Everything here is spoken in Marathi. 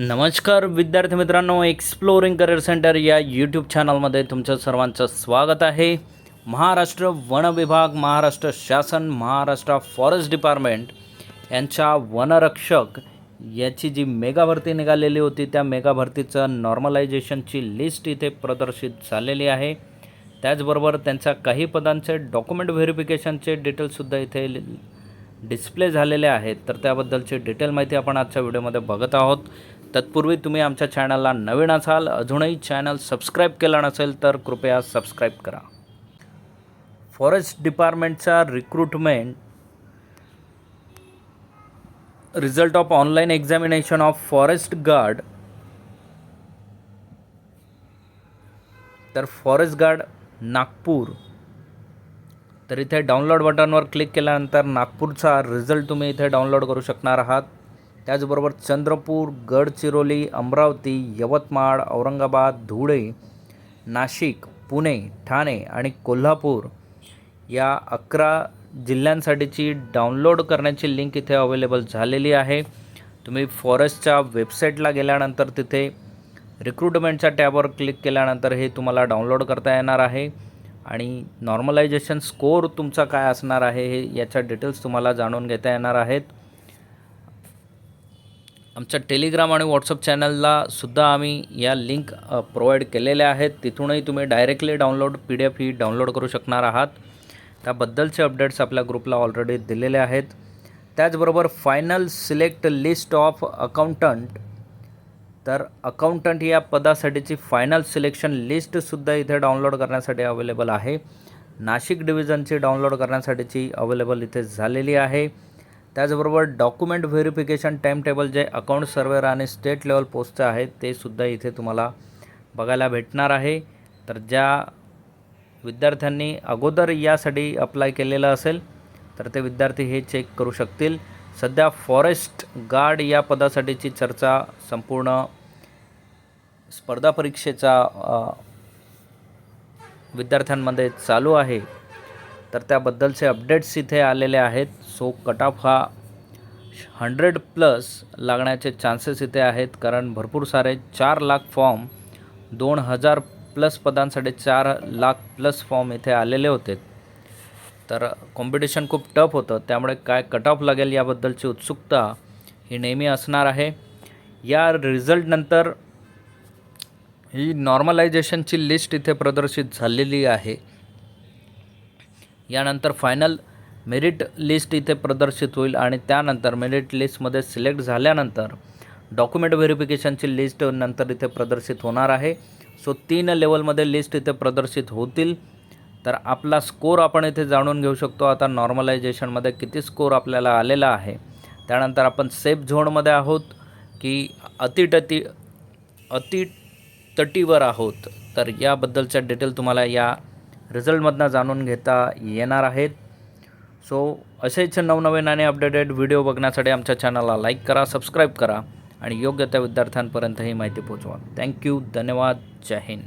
नमस्कार विद्यार्थी मित्रांनो एक्सप्लोरिंग करिअर सेंटर या यूट्यूब चॅनलमध्ये तुमचं सर्वांचं स्वागत आहे. महाराष्ट्र वन विभाग महाराष्ट्र शासन महाराष्ट्र फॉरेस्ट डिपार्टमेंट यांच्या वनरक्षक याची जी मेगा भरती निघालेली होती त्या मेगा भरतीचं नॉर्मलायझेशनची लिस्ट इथे प्रदर्शित झालेली आहे. त्याचबरोबर त्यांच्या काही पदांचे डॉक्युमेंट व्हेरिफिकेशनचे डिटेल्ससुद्धा इथे डिस्प्ले झालेले आहेत. तर त्याबद्दलची डिटेल माहिती आपण आजच्या व्हिडिओमध्ये बघत आहोत. तत्पूर्वी तुम्ही आमच्या चॅनलला नवीन असाल अजूनही चॅनल सबस्क्राईब केला नसेल तर कृपया सबस्क्राईब करा. Forest डिपार्टमेंटचा recruitment result of online examination of forest guard तर फॉरेस्ट गार्ड नागपूर. तर इथे डाउनलोड बटनवर क्लिक केल्यानंतर नागपूरचा रिझल्ट तुम्ही इथे डाउनलोड करू शकणार आहात. त्याचबरोबर चंद्रपूर गडचिरोली अमरावती यवतमाळ औरंगाबाद धुळे नाशिक पुणे ठाणे आणि कोल्हापूर या अकरा जिल्ह्यांसाठीची डाउनलोड करण्याची लिंक इथे अवेलेबल झालेली आहे. तुम्ही फॉरेस्टच्या वेबसाईटला गेल्यानंतर तिथे रिक्रुटमेंटच्या टॅबवर क्लिक केल्यानंतर हे तुम्हाला डाउनलोड करता येणार आहे. आणि नॉर्मलायझेशन स्कोअर तुमचा काय असणार आहे हे याच्या डिटेल्स तुम्हाला जाणून घेता येणार आहेत. आमच्या टेलिग्राम आणि व्हॉट्सअप चॅनलला सुद्धा आम्ही या लिंक प्रोव्हाइड केलेल्या आहेत. तिथूनही तुम्ही directly download P D F ही डाउनलोड करू शकणार आहात. त्याबद्दलचे अपडेट्स आपल्या ग्रुपला ऑलरेडी दिलेले आहेत. त्याचबरोबर final select list of accountant तर अकाउंटंट या पदासाठीची फायनल सिलेक्शन लिस्टसुद्धा इथे डाउनलोड करण्यासाठी अवेलेबल आहे. नाशिक डिव्हिजनची डाउनलोड करण्यासाठीची अवेलेबल इथे झालेली आहे. त्याचबरोबर डॉक्युमेंट व्हेरिफिकेशन टाईम टेबल जे अकाउंट सर्वेअर आणि स्टेट लेवल पोस्टचं आहे ते सुद्धा इथे तुम्हाला बघायला भेटणार आहे. तर ज्या विद्यार्थ्यांनी अगोदर यासाठी अप्लाय केलेलं असेल तर ते विद्यार्थी हे चेक करू शकतील. सध्या फॉरेस्ट गार्ड या पदासाठीची चर्चा संपूर्ण स्पर्धा परीक्षेचा विद्यार्थ्यांमध्ये चालू आहे. तर त्याबद्दलचे अपडेट्स इथे आलेले आहेत. सो कट ऑफ हा हंड्रेड प्लस लागण्याचे चान्सेस इथे आहेत कारण भरपूर सारे चार लाख फॉर्म दोन हजार प्लस पदांसाठी चार लाख प्लस फॉर्म इथे आलेले होते. तर कॉम्पिटिशन खूप टफ होतं. त्यामुळे काय कट ऑफ लागेल याबद्दलची उत्सुकता ही नेहमी असणार आहे. या रिझल्टनंतर ही नॉर्मलायझेशनची लिस्ट इथे प्रदर्शित झालेली आहे. यानंतर फायनल मेरिट लिस्ट इथे प्रदर्शित होईल आणि त्यानंतर मेरिट लिस्टमध्ये सिलेक्ट झाल्यानंतर डॉक्युमेंट व्हेरिफिकेशनची लिस्ट नंतर इथे प्रदर्शित होणार आहे. सो तीन लेवलमध्ये लिस्ट इथे प्रदर्शित होतील. तर आपला स्कोर आपण इथे जाणून घेऊ शकतो. आता नॉर्मलायझेशनमध्ये किती स्कोर आपल्याला आलेला आहे. त्यानंतर आपण सेफ झोनमध्ये आहोत की अतिटती अति तटीवर आहोत. तर याबद्दलच्या डिटेल तुम्हाला या रिझल्टमधनं जाणून घेता येणार आहेत. सो असेच नवनवीनाने अपडेटेड व्हिडिओ बघण्यासाठी आमच्या चॅनलला लाईक करा सबस्क्राईब करा आणि योग्य त्या विद्यार्थ्यांपर्यंत ही माहिती पोहोचवा. थँक्यू धन्यवाद. जय हिंद.